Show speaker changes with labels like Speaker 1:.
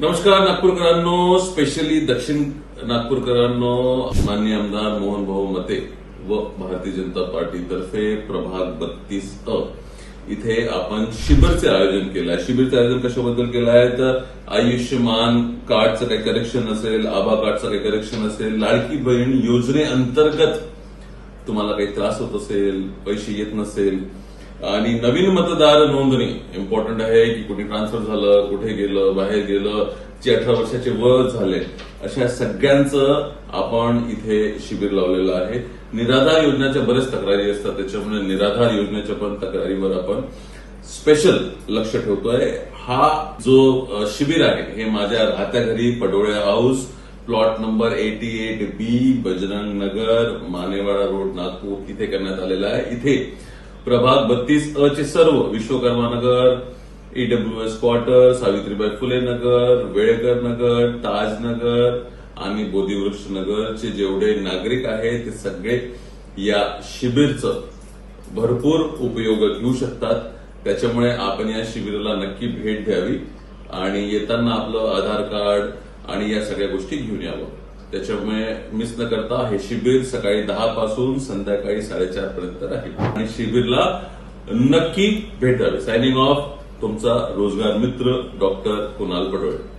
Speaker 1: नमस्कार नागपूरकरांनो स्पेशली दक्षिण नागपूरकरांनो माननीय आमदार मोहन भाऊ मते व भारतीय जनता पार्टीतर्फे प्रभाग बत्तीस अ. इथे आपण शिबिरचे आयोजन केलं आहे शिबिरचं आयोजन कशाबद्दल केलं आहे तर आयुष्यमान कार्डचं काही करेक्शन असेल आभा कार्डचं काही करेक्शन असेल लाडकी बहीण योजनेअंतर्गत तुम्हाला काही त्रास होत असेल पैसे येत नसेल आणि नवीन मतदार नोंदणी इम्पॉर्टंट आहे की कुठे ट्रान्सफर झालं कुठे गेलं बाहेर गेलं जे अठरा वर्षाचे वर झाले अशा सगळ्यांचं आपण इथे शिबिर लावलेलं आहे. निराधार योजनेच्या बरेच तक्रारी असतात त्याच्यामुळे निराधार योजनेच्या पण तक्रारीवर आपण स्पेशल लक्ष ठेवतोय. हा जो शिबिर आहे हे माझ्या राहत्या घरी Padole house plot number eighty eight B Bajrang Nagar Manewada road Nagpur इथे करण्यात आलेला आहे. इथे प्रभाग बत्तीस अ चे सर्व Vishwakarma Nagar E W S quarter Savitribai Phule Nagar Velekar Nagar Taj Nagar आणि बोधिवृक्ष नगरचे जेवढे नागरिक आहेत ते सगळे या शिबिरचं भरपूर उपयोग घेऊ शकतात. त्याच्यामुळे आपण या शिबिराला नक्की भेट द्यावी आणि येताना आपलं आधार कार्ड आणि या सगळ्या गोष्टी घेऊन यावं. त्याच्यामुळे मिस न करता हे शिबिर सकाळी दहा पासून संध्याकाळी साडेचार पर्यंत राहील. आणि शिबिरला नक्की भेट द्यावी. सायनिंग ऑफ तुमचा रोजगार मित्र डॉक्टर कुणाल पडोळे